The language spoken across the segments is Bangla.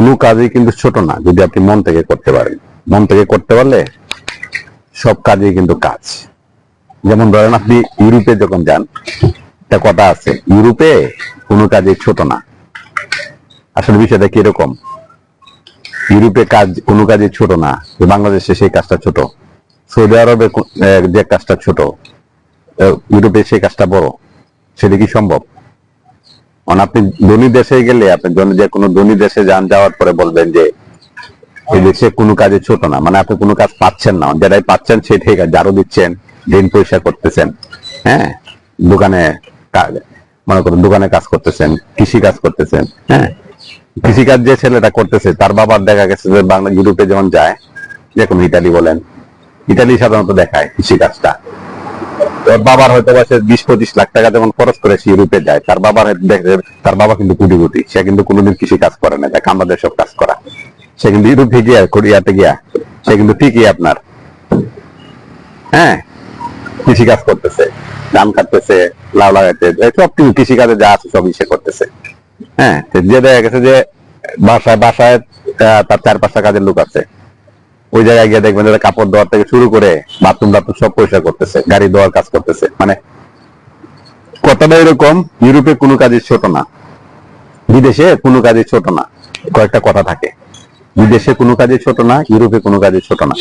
কোনো কাজই কিন্তু ছোট না, যদি আপনি মন থেকে করতে পারেন। মন থেকে করতে পারলে সব কাজই কিন্তু কাজ। যেমন ধরেন আপনি ইউরোপে যখন যান, একটা কথা আছে, ইউরোপে কোনো কাজই ছোট না। আসলে বিষয়টা কীরকম? ইউরোপে কাজ কোনো কাজই ছোট না বাংলাদেশে সেই কাজটা ছোট, সৌদি আরবে যে কাজটা ছোট ইউরোপে সেই কাজটা বড়, সেটা কি সম্ভব? আপনি ধনী দেশে গেলে, আপনি যে কোনো ধনী দেশে যান, যাওয়ার পরে বলবেন যে, এই দেশে কোনো কাজে ছোট না। মানে আপনি কোনো কাজ পাচ্ছেন না। যেটাই পাচ্ছেন সেটাই কাজ ঝাড়ু দিচ্ছেন ঋণ পয়সা করতেছেন হ্যাঁ? দোকানে মনে করুন, দোকানে কাজ করতেছেন, কৃষি কাজ করতেছেন হ্যাঁ? কৃষি কাজ যে ছেলেটা করতেছে, তার বাবার দেখা গেছে যে বাংলা ইউরোপে যেমন যায়, যে কোনো ইটালি বলেন ইটালি সাধারণত দেখায় কৃষি কাজটা। ওর বাবার হয়তো বা সে বিশ পঁচিশ লাখ টাকা যখন খরচ করে সে ইউরোপে যায়, তার বাবার দেখে তার বাবা কিন্তু কোটি কোটি সে কিন্তু কোনোদিন কৃষি কাজ করে না, দেখ, আমাদের সব কাজ করা। সে কিন্তু ইউরোপে গিয়া, কোরিয়াতে গিয়া, সে কিন্তু ঠিকই আপনার হ্যাঁ কৃষি কাজ করতেছে, ধান কাটতেছে, লাউ লাগাইতে সব কিছু কৃষি কাজে যা আছে সবই সে করতেছে। হ্যাঁ যে দেখা গেছে যে বাসায় বাসায় তার চার পাঁচটা কাজের লোক আছে। ওই জায়গায় গিয়ে দেখবেন যে কাপড় ধোয়ার থেকে শুরু করে বাথরুম বাথরুম সব পরিষ্কার করতেছে, গাড়ি ধোয়ার কাজ করতেছে। মানে কথাটা এরকম, ইউরোপে কোনো কাজই ছোট না, বিদেশে কোনো কাজই ছোট না, কয়েকটা কথা থাকে। বিদেশে কোনো কাজই ছোট না, ইউরোপে কোনো কাজই ছোট না।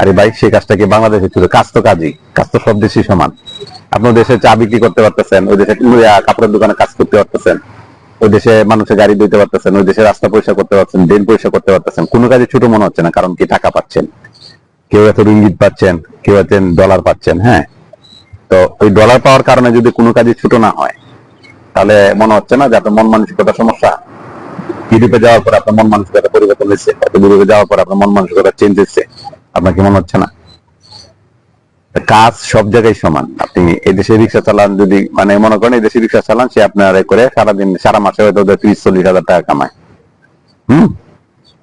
আরে ভাই সেই কাজটা কি বাংলাদেশে ছিল? কাজ তো কাজই, কাজ তো সব দেশই সমান। আপনার দেশে চা বিক্রি করতে পারতেছেন, ওই দেশে কাপড়ের দোকানে কাজ করতে পারতেছেন। ওই দেশে মানুষের গাড়ি দিতে পারতেছেন, ওই দেশে রাস্তা পরিষ্কার করতে পারছেন, ড্রেন পরিষ্কার করতে পারতেছেন। কোনো কাজে ছোট মনে হচ্ছে না, কারণ কি টাকা পাচ্ছেন। কেউ এত রিঙ্গিত পাচ্ছেন, কেউ এত ডলার পাচ্ছেন হ্যাঁ? তো ওই ডলার পাওয়ার কারণে যদি কোনো কাজে ছোট না হয়, তাহলে মনে হচ্ছে না যে আপনার মন মানসিকতা সমস্যা। ইউরোপে যাওয়ার পর আপনার মন মানসিকতা পরিবর্তন হয়েছে ইউরোপে যাওয়ার পর আপনার মন মানসিকতা চেঞ্জ হয়েছে। আপনার কি মনে হচ্ছে না? কাজ সব জায়গায় সমান। আপনি এই দেশে রিক্সা চালান যদি মানে মনে করেন এই দেশে রিক্সা চালান, সে আপনার করে সারাদিন, সারা মাসে হয়তো ত্রিশ, চল্লিশ হাজার টাকা কামায়। হুম?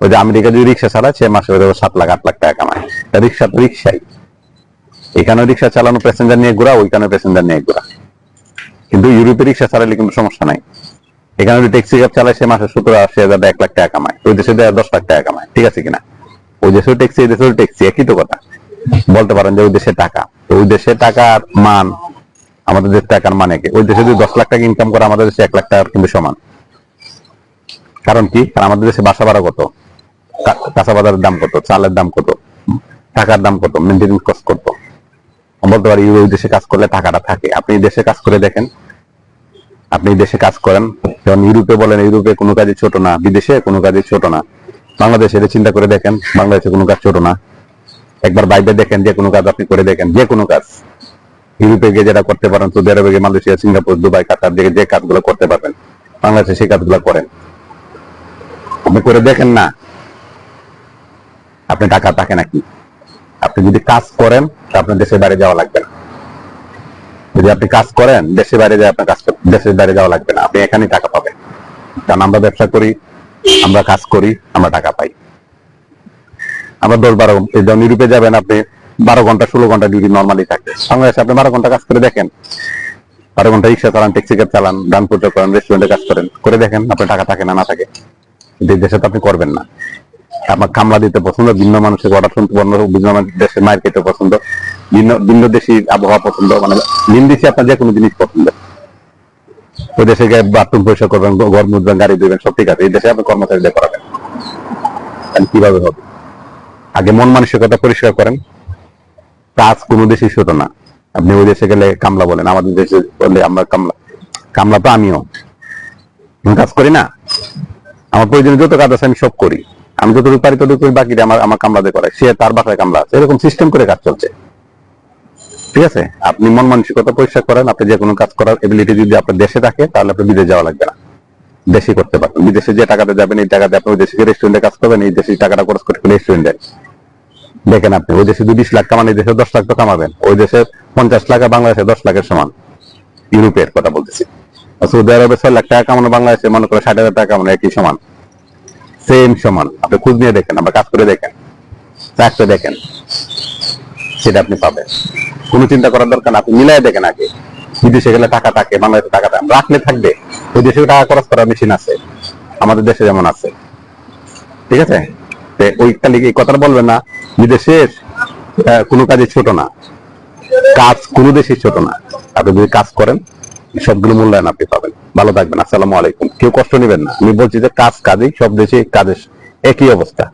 ওই যে আমেরিকা যদি রিক্সা চালায়, সে মাসে হয়তো সাত লাখ, আট লাখ টাকা কামায়। রিক্সা তো রিক্সাই। এখানে রিক্সা চালানো প্যাসেঞ্জার নিয়ে ঘোরা ওইখানে প্যাসেঞ্জার নিয়ে ঘোরা। কিন্তু ইউরোপে রিক্সা চালালে কিন্তু সমস্যা নাই। এখানে যদি ট্যাক্সি ক্যাব চালায়, সে মাসে সতেরো, আশি হাজার, এক লাখ টাকা কামায়। ওই দেশে দশ লাখ টাকা কামায়। ঠিক আছে কিনা? ওই দেশেও ট্যাক্সি এই দেশেও ট্যাক্সি একই তো কথা। বলতে পারেন যে ওই দেশের টাকা। তো ওই দেশের টাকার মান, আমাদের দেশের টাকার মানে কি? ওই দেশে যদি দশ লাখ টাকা ইনকাম করে, আমাদের দেশে এক লাখ টাকার কিন্তু সমান। কারণ কি? কারণ আমাদের দেশে বাসা ভাড়া কত? কাঁচা বাজারের দাম কত? চালের দাম কত? টাকার দাম কত? মেনটেন্স কস্ট কত? বলতে পারি, ওই দেশে কাজ করলে টাকাটা থাকে। আপনি দেশে কাজ করে দেখেন। আপনি দেশে কাজ করেন। যেমন ইউরোপে বলেন, ইউরোপে কোনো কাজই ছোট না। বিদেশে কোনো কাজে ছোট না। বাংলাদেশে চিন্তা করে দেখেন, বাংলাদেশে কোনো কাজ ছোট না। একবার বাইরে দেখেন, যে কোনো কাজ আপনি করে দেখেন, যে কোনো কাজ। ইউরোপে গিয়ে যেটা করতে পারেন সৌদি আরবে গিয়ে মালয়েশিয়া, সিঙ্গাপুর, দুবাই, কাতার যে যে কাজগুলো করতে পারবেন, বাংলাদেশে সেই কাজগুলো করেন। আপনি করে দেখেন না, আপনি টাকা থাকে নাকি? আপনি যদি কাজ করেন, তা আপনার দেশের বাইরে যাওয়া লাগবে না। যদি আপনি কাজ করেন, দেশের বাইরে যায় আপনার কাজ দেশের বাইরে যাওয়া লাগবে না। আপনি এখানেই টাকা পাবেন। কারণ আমরা ব্যবসা করি, আমরা কাজ করি, আমরা টাকা পাই। আমরা দশ বারো যখন ইউরোপে যাবেন আপনি, বারো ঘণ্টা, ষোলো ঘণ্টা ডিউটি নর্মালি থাকে। বাংলাদেশে আপনি বারো ঘণ্টা কাজ করে দেখেন। বারো ঘণ্টা রিক্সা চালান ট্যাক্সি ক্যাব চালান, গান পূজা করেন রেস্টুরেন্টে কাজ করেন, করে দেখেন আপনার টাকা থাকে না না থাকে। দেশে তো আপনি করবেন না। আমার কামলা দিতে পছন্দ, ভিন্ন মানুষের কথা শুনতে পছন্দ, ভিন্ন দেশে মায়ের খেতে পছন্দ, ভিন্ন ভিন্ন দেশি আবহাওয়া পছন্দ মানে ভিন দেশি আপনার যে কোনো জিনিস পছন্দ। ওই দেশে গিয়ে বাথরুম পরিষ্কার করবেন, ঘর মুছবেন, গাড়ি দেবেন সব ঠিক আছে। এই দেশে আপনি কর্মচারী দিয়ে করাবেন। কীভাবে হবে? আগে মন মানসিকতা পরিষ্কার করেন। কাজ কোনো দেশে ছোট না। আপনি ওই দেশে গেলে কামলা বলেন, আমাদের দেশে বললে আমরা কামলা। কামলা তো আমিও। কাজ করি না। আমার প্রয়োজনীয় যত কাজ আছে আমি সব করি। আমি যতটুকু পারি ততটুকু বাকিটা আমার আমার কামলাতে করে সে তার বাসায় কামলা আছে। এরকম সিস্টেম করে কাজ চলছে। ঠিক আছে? আপনি মন মানসিকতা পরিষ্কার করেন, আপনি যে কোনো কাজ করার এবিলিটি যদি আপনার দেশে থাকে, তাহলে আপনি বিদেশে যাওয়া লাগবে না। দেশে করতে পারবেন। বিদেশে যে টাকাতে যাবেন, এই টাকাতে আপনি ওই দেশে রেস্টুরেন্টে কাজ করবেন, এই দেশে টাকাটা খরচ করে রেস্টুরেন্টে দেখেন আপনি, ওই দেশে যদি বিশ লাখ কামান, এই দেশে দশ লাখ তো কামাবেন। ওই দেশে পঞ্চাশ লাখ আর বাংলাদেশে দশ লাখের সমান। ইউরোপের কথা বলতেছি। সৌদি আরবে ছয় লাখ টাকা কামানো, বাংলাদেশে মনে করে ষাট হাজার টাকা কামানো একই সমান। সেম সমান। আপনি খোঁজ নিয়ে দেখেন, আমরা কাজ করে দেখেন। চাকরি দেখেন, সেটা আপনি পাবেন। কোনো চিন্তা করার দরকার আপনি মিলাই দেখেন আগে। বিদেশে গেলে টাকা থাকে, বাংলাদেশে টাকা থাকে। রাখলে থাকবে। ওই দেশে টাকা খরচ করার মেশিন আছে। আমাদের দেশে যেমন আছে। ঠিক আছে? তো ওই খালি এই কথাটা বলবেন না যে আহ, কোনো কাজে ছোট না। কাজ কোনো দেশে ছোট না। আপনি যদি কাজ করেন সবগুলো মূল্যায়ন আপনি পাবেন। ভালো থাকবেন আসসালামু আলাইকুম। কেউ কষ্ট নেবেন না। আমি বলছি যে কাজ কাজেই সব দেশে কাজের একই অবস্থা।